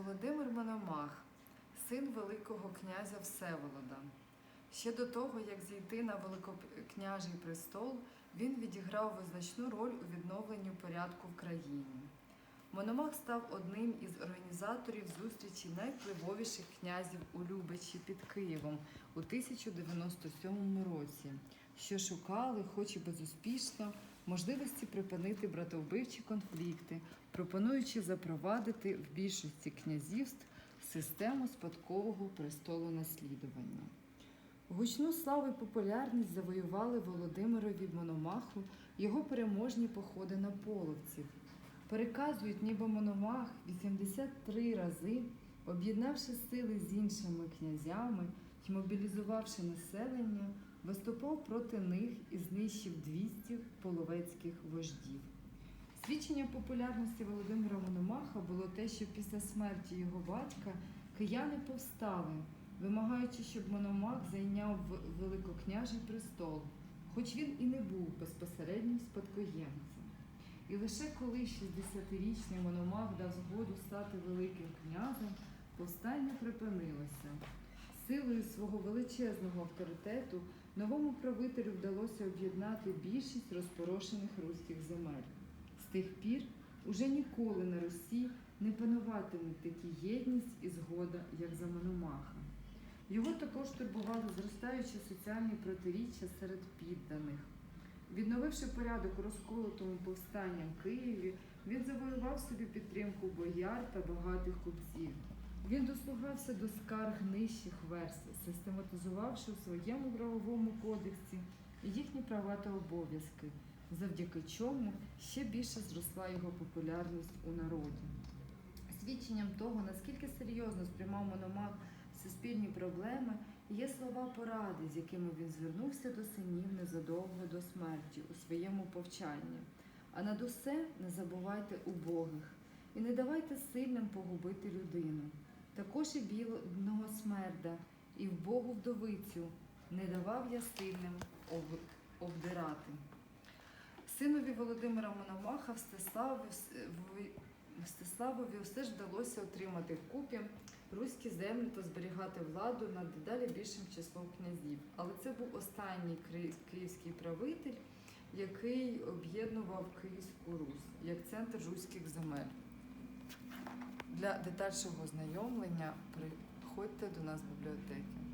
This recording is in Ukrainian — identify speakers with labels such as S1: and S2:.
S1: Володимир Мономах, син Великого князя Всеволода. Ще до того, як зійти на Великокняжий престол, він відіграв визначну роль у відновленні порядку в країні. Мономах став одним із організаторів зустрічі найвпливовіших князів у Любичі під Києвом у 1097 році, що шукали, хоч і безуспішно, можливості припинити братовбивчі конфлікти, пропонуючи запровадити в більшості князівств систему спадкового престолу наслідування. Гучну славу і популярність завоювали Володимирові Мономаху його переможні походи на половців. Переказують, ніби Мономах 83 рази, об'єднавши сили з іншими князями і мобілізувавши населення, виступав проти них і знищив 200 половецьких вождів. Свідченням популярності Володимира Мономаха було те, що після смерті його батька кияни повстали, вимагаючи, щоб Мономах зайняв великокняжий престол, хоч він і не був безпосереднім спадкоємцем. І лише коли 60-річний Мономах дав згоду стати великим князем, повстання припинилося. Силою свого величезного авторитету новому правителю вдалося об'єднати більшість розпорошених руських земель. З тих пір уже ніколи на Русі не пануватимуть такі єдність і згода, як за Мономаха. Його також турбували зростаючі соціальні протиріччя серед підданих. Відновивши порядок розколотому повстанням Києві, він завоював собі підтримку бояр та багатих купців. Він дослухався до скарг нижчих верств, систематизувавши у своєму правовому кодексі їхні права та обов'язки, завдяки чому ще більше зросла його популярність у народі. Свідченням того, наскільки серйозно сприймав Мономах суспільні проблеми, є слова поради, з якими він звернувся до синів незадовго до смерті у своєму повчанні. А над усе не забувайте убогих і не давайте сильним погубити людину. Також і бідного смерда, і вбогу вдовицю не давав я сильним обдирати. Синові Володимира Мономаха Мстиславові, Мстиславові все ж вдалося отримати вкупі руські землі та зберігати владу над дедалі більшим числом князів. Але це був останній київський правитель, який об'єднував Київську Русь як центр руських земель. Для детальшого ознайомлення приходьте до нас в бібліотеки.